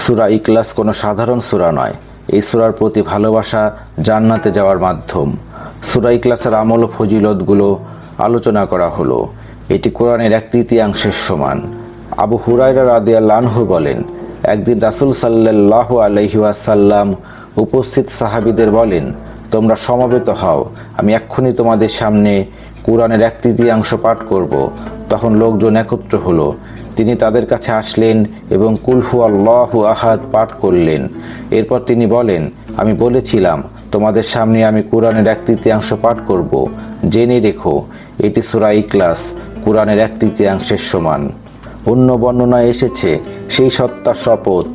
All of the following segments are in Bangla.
সুরা ইকলাস কোনো সাধারণ সুরা নয়। এই সুরার প্রতি ভালোবাসা জান্নাতে যাওয়ার মাধ্যম। সুরা ইকলাসের আমল ও ফজিলতগুলো আলোচনা করা হলো। এটি কোরআনের এক তৃতীয়াংশের সমান। আবু হুরাইরা রাদিয়া লানহু বলেন, একদিন রাসুল সাল্লাহ আলহিউসাল্লাম উপস্থিত সাহাবিদের বলেন, তোমরা সমবেত হও, আমি এক্ষুনি তোমাদের সামনে কোরআনের এক তৃতীয়াংশ পাঠ করব। তখন লোকজন একত্র হলো। তিনি তাদের কাছে আসলেন এবং কুলহু আল্লাহু আহাদ পাঠ করলেন। এরপর তিনি বলেন, আমি বলেছিলাম, তোমাদের সামনে আমি কোরআনের এক তৃতীয়াংশ পাঠ করব। জেনে রেখো, এটি সুরা ইকলাস কোরআনের এক তৃতীয়াংশের সমান। অন্য বর্ণনায় এসেছে, সেই সত্তার শপথ,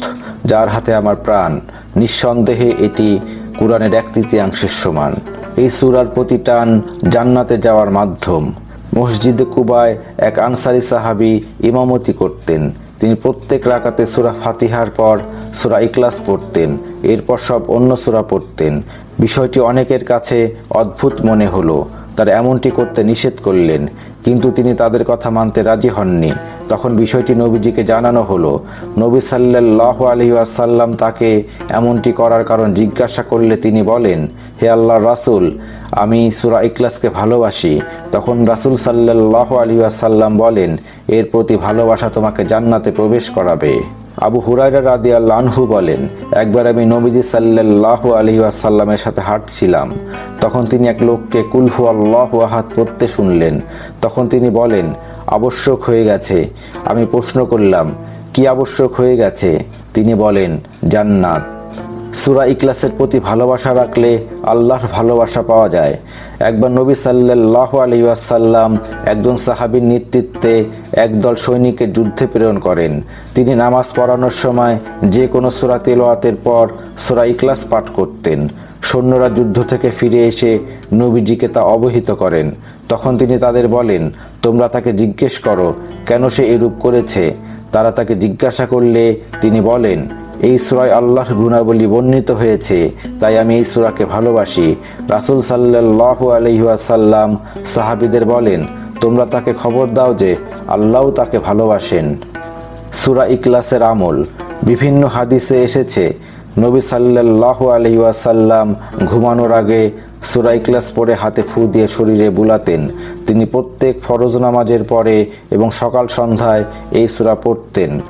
যার হাতে আমার প্রাণ। নিঃসন্দেহে এটি কোরআনের এক তৃতীয়াংশের সমান। এই সুরার প্রতি টান জান্নাতে যাওয়ার মাধ্যম। মসজিদে কুবায় এক আনসারি সাহাবি ইমামতি করতেন। তিনি প্রত্যেক রাকাতে সুরা ফাতিহার পর সুরা ইকলাস পড়তেন, এরপর সব অন্য সুরা পড়তেন। বিষয়টি অনেকের কাছে অদ্ভুত মনে হলো। তার এমনটি করতে নিষেধ করলেন, কিন্তু তিনি তাদের কথা মানতে রাজি হননি। তখন বিষয়টি নবীজিকে জানানো হলো। নবী সাল্লাহ আলহি আসাল্লাম তাকে এমনটি করার কারণ জিজ্ঞাসা করলে তিনি বলেন, হে আল্লাহ রাসুল, আমি সুরা ইকলাসকে ভালোবাসি। তখন রাসুল সাল্লাহ আলহি আসাল্লাম বলেন, এর প্রতি ভালোবাসা তোমাকে জান্নাতে প্রবেশ করাবে। আবু হুরাইরা রাদি আল্লাহু বলেন, একবার আমি নবীজি সাল্লাহ আলহি আসাল্লামের সাথে হাঁটছিলাম। তখন তিনি এক লোককে কুলহু আল্লাহ আহাত পড়তে শুনলেন। তখন তিনি বলেন, আবশ্যক হয়ে গেছে। আমি প্রশ্ন করলাম, কি আবশ্যক হয়ে গেছে? তিনি বলেন, জান্নাত। সুরা ইকলাসের প্রতি ভালোবাসা রাখলে আল্লাহর ভালোবাসা পাওয়া যায়। একবার নবী সাল্লাহ আলী আসাল্লাম একজন সাহাবীর নেতৃত্বে একদল সৈনিককে যুদ্ধে প্রেরণ করেন। তিনি নামাজ পড়ানোর সময় যে কোনো সুরা তেলোয়াতের পর সুরা ইকলাস পাঠ করতেন। সৈন্যরা যুদ্ধ থেকে ফিরে এসে নবীজিকে তা অবহিত করেন। তখন তিনি তাদের বলেন, তোমরা তাকে জিজ্ঞেস করো, কেন সে এরূপ করেছে? তারা তাকে জিজ্ঞাসা করলে তিনি বলেন এই সুরায় আল্লাহর গুণাবলী বর্ণিত হয়েছে, তাই আমি এই সুরাকে ভালোবাসি। রাসুল সাল্লাহ আলহিহাসাল্লাম সাহাবিদের বলেন, তোমরা তাকে খবর দাও যে আল্লাহও তাকে ভালোবাসেন। সুরা ইকলাসের আমল। বিভিন্ন হাদিসে এসেছে, নবী সাল্লাহ আলহিউসাল্লাম ঘুমানোর আগে সুরা ইকলাস পরে হাতে ফু দিয়ে শরীরে বুলাতেন। তিনি প্রত্যেক ফরজ নামাজের পরে এবং সকাল সন্ধ্যায় এই সুরা পড়তেন।